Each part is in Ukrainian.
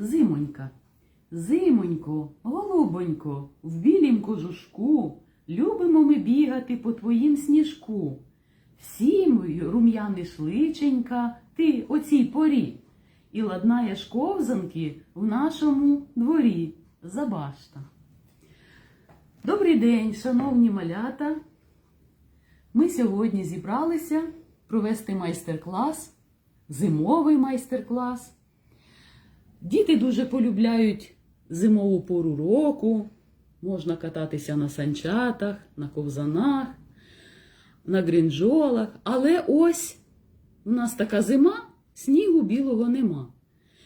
Зимонька. Зимонько, голубонько, в білім кожушку, любимо ми бігати по твоїм сніжку. Всім рум'яниш личенька, ти о цій порі, і ладнаєш ковзанки в нашому дворі. Забашта. Добрий день, шановні малята. Ми сьогодні зібралися провести майстер-клас, зимовий майстер-клас. Діти дуже полюбляють зимову пору року. Можна кататися на санчатах, на ковзанах, на гринджолах. Але ось у нас така зима, снігу білого нема.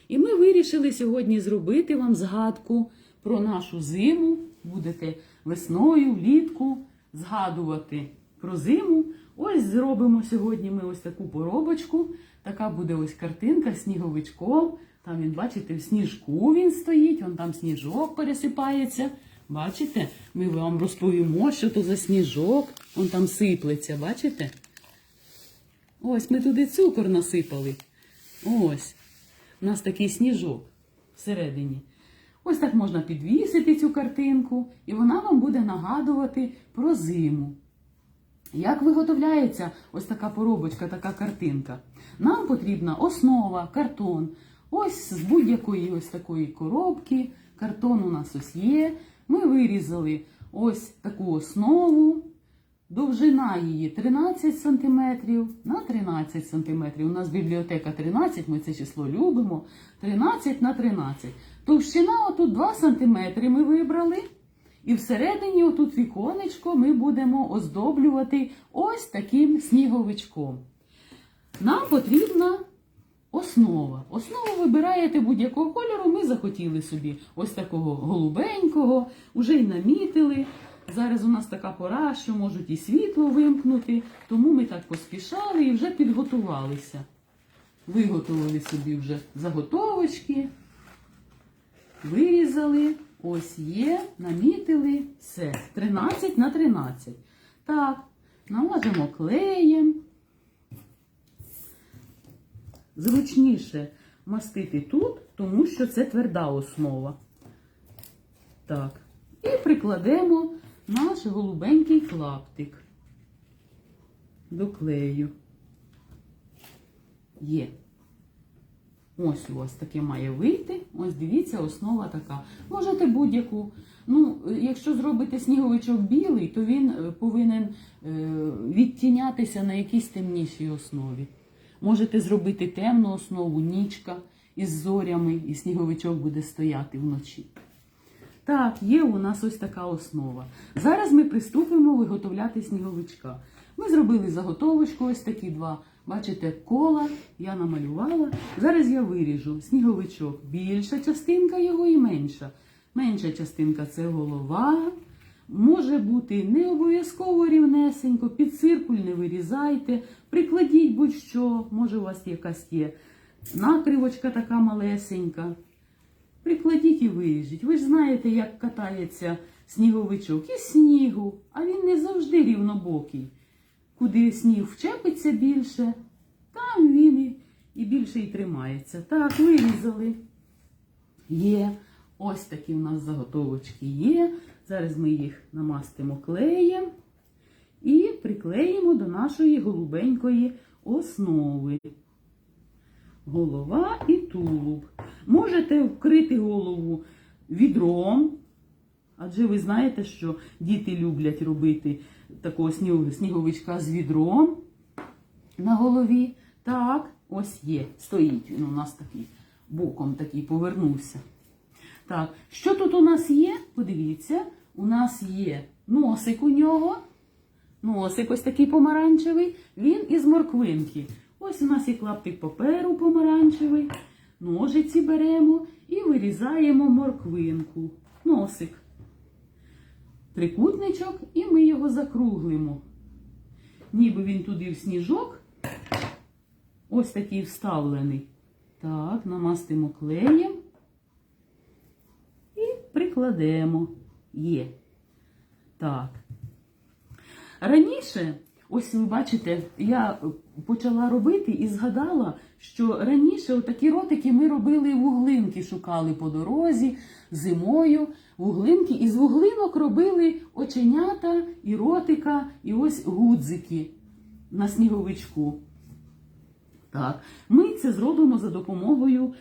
І ми вирішили сьогодні зробити вам згадку про нашу зиму. Будете весною, влітку згадувати про зиму. Ось зробимо сьогодні ми ось таку поробочку. Така буде ось картинка сніговичком. Там він, бачите, в сніжку він стоїть, вон там сніжок пересипається. Бачите? Ми вам розповімо, що то за сніжок. Вон там сиплеться, бачите? Ось ми туди цукор насипали. Ось. У нас такий сніжок всередині. Ось так можна підвісити цю картинку, і вона вам буде нагадувати про зиму. Як виготовляється ось така поробочка, така картинка? Нам потрібна основа, картон. Ось з будь-якої ось такої коробки. Картон у нас ось є. Ми вирізали ось таку основу. Довжина її 13 см на 13 см. У нас бібліотека 13, ми це число любимо. 13 на 13. Товщина отут 2 см ми вибрали. І всередині, отут віконечко, ми будемо оздоблювати ось таким сніговичком. Нам потрібна основа. Основу вибираєте будь-якого кольору. Ми захотіли собі ось такого голубенького, уже й намітили. Зараз у нас така пора, що можуть і світло вимкнути, тому ми так поспішали і вже підготувалися. Виготовили собі вже заготовочки, вирізали, ось є, намітили, все. 13 на 13. Так, намажемо клеєм. Зручніше мастити тут, тому що це тверда основа. Так. І прикладемо наш голубенький клаптик до клею. Є. Ось у вас таке має вийти. Ось дивіться, основа така. Можете будь-яку. Ну, якщо зробите сніговичок білий, то він е, повинен е, відтінятися на якійсь темнішій основі. Можете зробити темну основу, нічка із зорями, і сніговичок буде стояти вночі. Так, є у нас ось така основа. Зараз ми приступимо виготовляти сніговичка. Ми зробили заготовочку, ось такі два. Бачите, кола я намалювала. Зараз я виріжу сніговичок. Більша частинка його і менша. Менша частинка це голова. Може бути не обов'язково рівнесенько, під циркуль не вирізайте, прикладіть будь-що, може у вас якась є накривочка така малесенька. Прикладіть і виріжіть. Ви ж знаєте, як катається сніговичок із снігу, а він не завжди рівнобокий. Куди сніг вчепиться більше, там він і, більше і тримається. Так, вирізали. Є. Ось такі у нас заготовочки є. Зараз ми їх намастимо клеєм і приклеїмо до нашої голубенької основи. Голова і тулуб. Можете вкрити голову відром, адже ви знаєте, що діти люблять робити такого сніговичка з відром на голові. Так, ось є. Стоїть він у нас такий боком такий повернувся. Так, що тут у нас є? Подивіться, у нас є носик у нього. Носик ось такий помаранчевий, він із морквинки. Ось у нас є клаптик паперу помаранчевий. Ножиці беремо і вирізаємо морквинку. Носик. Трикутничок, і ми його закруглимо. Ніби він туди в сніжок. Ось такий вставлений. Так, намастимо клеєм і прикладемо. Є. Так. Раніше ось ви бачите, я почала робити і згадала, що раніше такі ротики ми робили вуглинки, шукали по дорозі зимою вуглинки, і з вуглинок робили оченята і ротика, і ось гудзики на сніговичку. Так, ми це зробимо за допомогою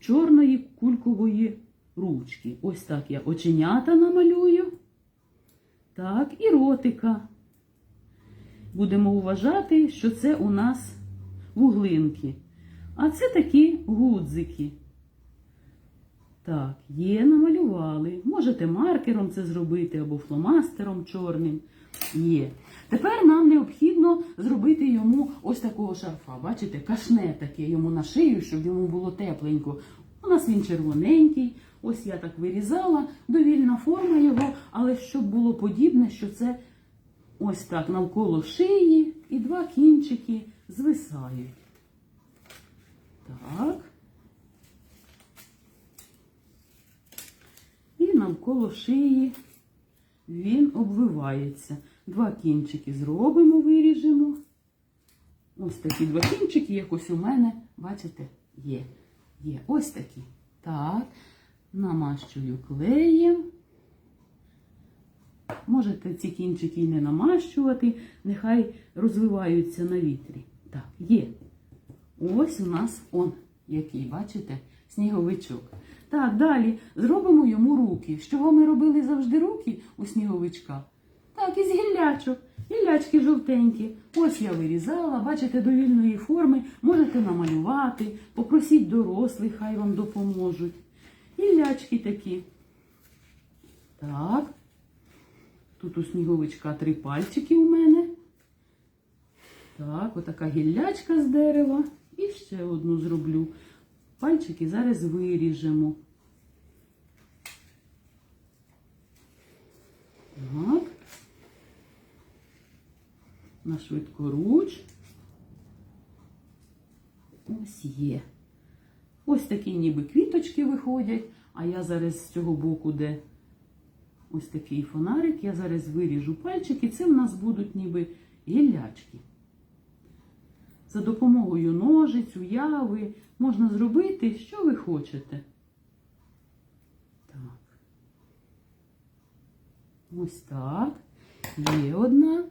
чорної кулькової ручки. Ось так я оченята намалюю. Так, і ротика. Будемо вважати, що це у нас вуглинки. А це такі гудзики. Так, є, намалювали. Можете маркером це зробити або фломастером чорним. Є. Тепер нам необхідно зробити йому ось такого шарфа. Бачите, кашне таке йому на шию, щоб йому було тепленько. У нас він червоненький. Ось я так вирізала, довільна форма його, але щоб було подібне, що це ось так навколо шиї і два кінчики звисають. Так. І навколо шиї він обвивається. Два кінчики зробимо, виріжемо. Ось такі два кінчики, як ось у мене, бачите, є. Є. Ось такі. Так, намащую клеєм. Можете ці кінчики не намащувати, нехай розвиваються на вітрі. Так, є. Ось у нас он, який, бачите, сніговичок. Так, далі зробимо йому руки. З чого ми робили завжди руки у сніговичка? Так, із гіллячок. Гіллячки жовтенькі. Ось я вирізала, бачите, довільної форми. Можете намалювати, попросіть дорослих, хай вам допоможуть. Гіллячки такі. Так. Тут у сніговичка три пальчики у мене. Так, отака гіллячка з дерева. І ще одну зроблю. Пальчики зараз виріжемо. Так. На швидкоруч. Ось є. Ось такі ніби квіточки виходять, а я зараз з цього боку, де ось такий фонарик, я зараз виріжу пальчики, це в нас будуть ніби гіллячки. За допомогою ножиць, уяви можна зробити, що ви хочете. Так. Ось так. Є одна.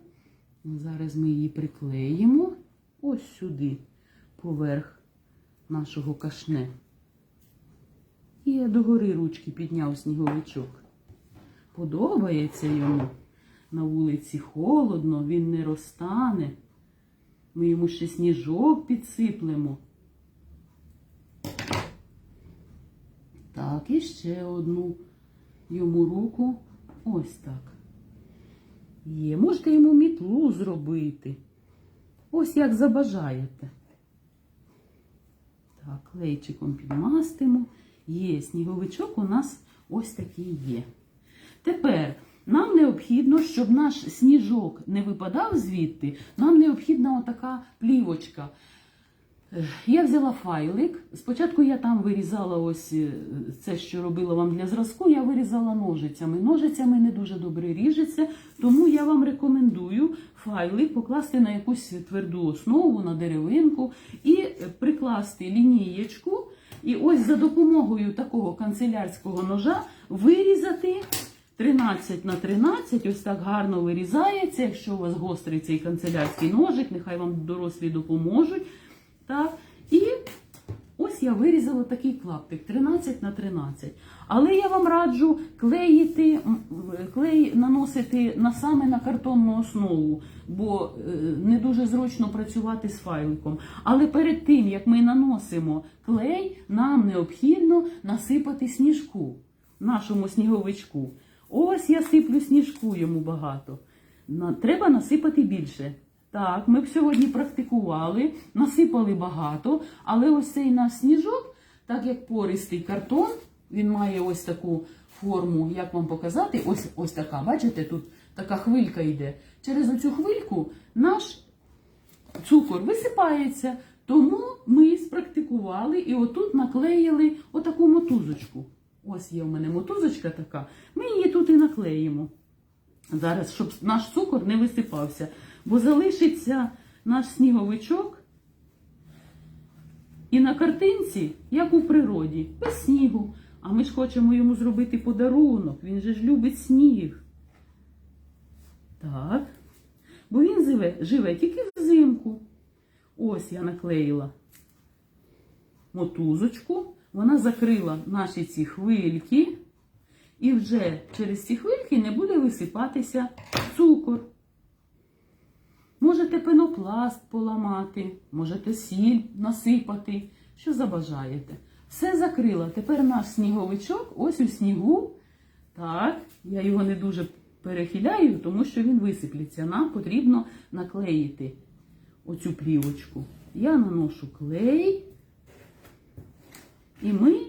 Зараз ми її приклеїмо ось сюди, поверх нашого кашне. І я догори ручки підняв сніговичок. Подобається йому. На вулиці холодно, він не розтане. Ми йому ще сніжок підсиплемо. Так, і ще одну йому руку. Ось так. Є. Можете йому мітлу зробити. Ось як забажаєте. Так, клейчиком підмастимо. Є, сніговичок у нас ось такий є. Тепер нам необхідно, щоб наш сніжок не випадав звідти, нам необхідна отака плівочка. Я взяла файлик. Спочатку я там вирізала ось е, це, що робила вам для зразку, я вирізала ножицями. Ножицями не дуже добре ріжеться, тому я вам рекомендую файлик покласти на якусь тверду основу, на деревинку і прикласти лінієчку. І ось за допомогою такого канцелярського ножа вирізати 13 на 13, ось так гарно вирізається. Якщо у вас гострий цей канцелярський ножик, нехай вам дорослі допоможуть. Так. І ось я вирізала такий клаптик 13 на 13. Але я вам раджу клеїти, клей наносити на саме на картонну основу, бо е, не дуже зручно працювати з файликом. Але перед тим, як ми наносимо клей, нам необхідно насипати сніжку нашому сніговичку. Ось я сиплю сніжку йому багато. Треба насипати більше. Так, ми б сьогодні практикували, насипали багато, але ось цей наш сніжок, так як пористий картон, він має ось таку форму, як вам показати, ось, ось така, бачите, тут така хвилька йде. Через оцю хвильку наш цукор висипається. Тому ми спрактикували і отут наклеїли отаку мотузочку. Ось є в мене мотузочка така. Ми її тут і наклеїмо. Зараз, щоб наш цукор не висипався. Бо залишиться наш сніговичок і на картинці, як у природі, без снігу. А ми ж хочемо йому зробити подарунок. Він же ж любить сніг. Так. Бо він живе, живе тільки взимку. Ось я наклеїла мотузочку. Вона закрила наші ці хвильки. І вже через ці хвильки не буде висипатися цукор. Пенопласт поламати, можете сіль насипати, що забажаєте. Все закрила. Тепер наш сніговичок ось у снігу. Так, я його не дуже перехиляю, тому що він висиплеться. Нам потрібно наклеїти оцю плівочку. Я наношу клей, і ми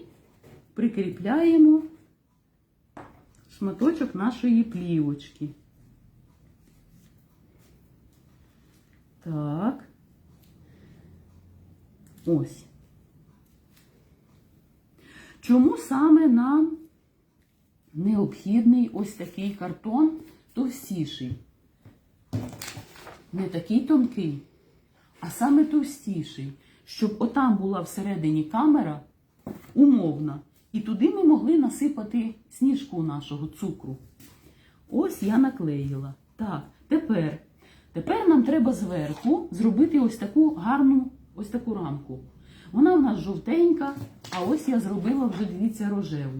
прикріпляємо шматочок нашої плівочки. Так. Ось. Чому саме нам необхідний ось такий картон товстіший? Не такий тонкий, а саме товстіший, щоб отам була всередині камера умовна, і туди ми могли насипати сніжку нашого цукру. Ось я наклеїла. Так, тепер. Тепер нам треба зверху зробити ось таку гарну ось таку рамку. Вона в нас жовтенька, а ось я зробила вже, дивіться, рожеву.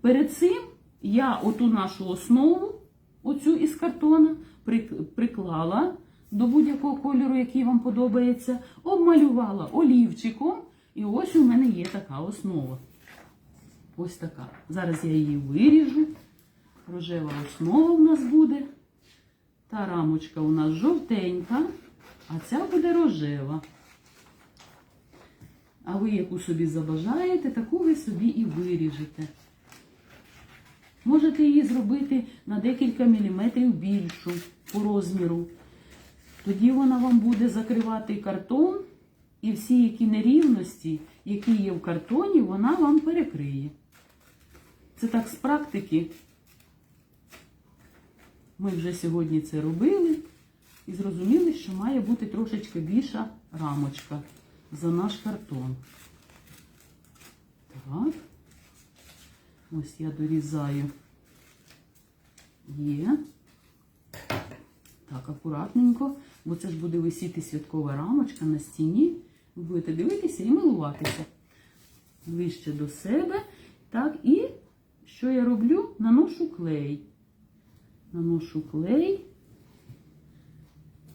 Перед цим я оту нашу основу, оцю із картона, приклала до будь-якого кольору, який вам подобається, обмалювала олівчиком, і ось у мене є така основа. Ось така. Зараз я її виріжу. Рожева основа у нас буде. Та рамочка у нас жовтенька, а ця буде рожева. А ви яку собі забажаєте, таку ви собі і виріжете. Можете її зробити на декілька міліметрів більшу по розміру. Тоді вона вам буде закривати картон, і всі які нерівності, які є в картоні, вона вам перекриє. Це так з практики. Ми вже сьогодні це робили і зрозуміли, що має бути трошечки більша рамочка за наш картон. Так. Ось я дорізаю. Є. Так, акуратненько, бо це ж буде висіти святкова рамочка на стіні. Ви будете дивитися і милуватися. Ближче до себе. Так, і що я роблю? Наношу клей. Наношу клей.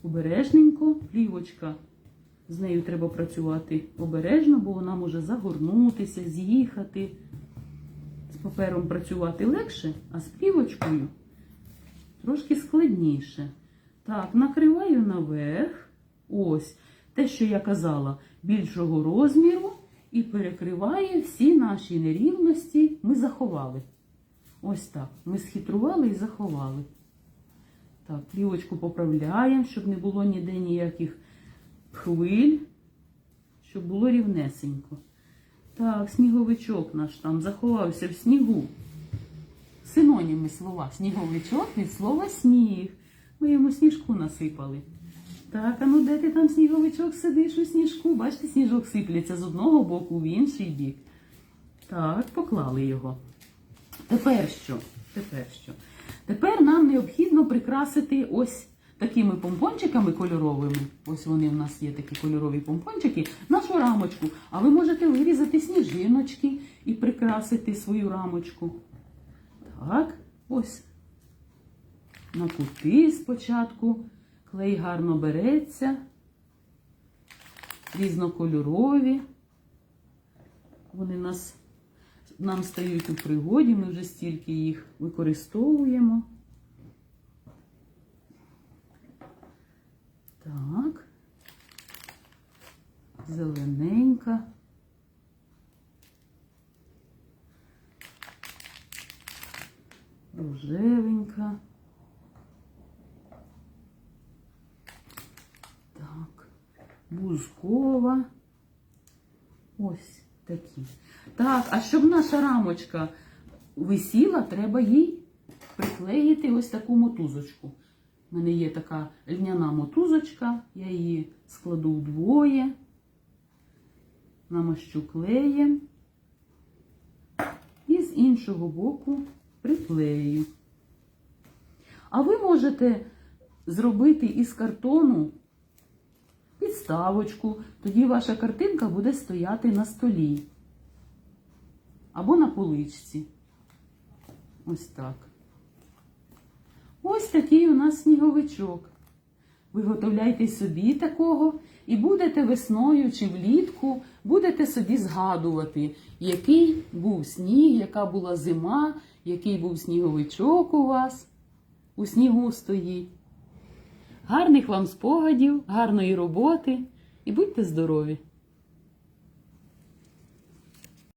Обережненько, плівочка. З нею треба працювати обережно, бо вона може загорнутися, з'їхати. З папером працювати легше, а з плівочкою трошки складніше. Так, накриваю наверх. Ось те, що я казала, більшого розміру і перекриває всі наші нерівності. Ми заховали. Ось так. Ми схитрували і заховали. Так, плівочку поправляємо, щоб не було ніде ніяких хвиль, щоб було рівнесенько. Так, сніговичок наш там заховався в снігу. Синоніми слова. Сніговичок від слова сніг. Ми йому сніжку насипали. Так, а ну де ти там сніговичок сидиш у сніжку? Бачите, сніжок сиплеться з одного боку в інший бік. Так, поклали його. Тепер що? Тепер що? Тепер нам необхідно прикрасити ось такими помпончиками кольоровими. Ось вони в нас є такі кольорові помпончики, нашу рамочку. А ви можете вирізати сніжиночки і прикрасити свою рамочку. Так, ось. На кути спочатку. Клей гарно береться. Різнокольорові. Вони нас нам стають у пригоді, ми вже стільки їх використовуємо. Так, зелененька. Рожевенька. Так, бузкова. Ось такі. Так, а щоб наша рамочка висіла, треба їй приклеїти ось таку мотузочку. У мене є така льняна мотузочка, я її складу вдвоє, намащу клеєм і з іншого боку приклею. А ви можете зробити із картону підставочку, тоді ваша картинка буде стояти на столі або на поличці. Ось так. Ось такий у нас сніговичок. Виготовляйте собі такого і будете весною чи влітку, будете собі згадувати, який був сніг, яка була зима, який був сніговичок у вас у снігу стоїть. Гарних вам спогадів, гарної роботи і будьте здорові!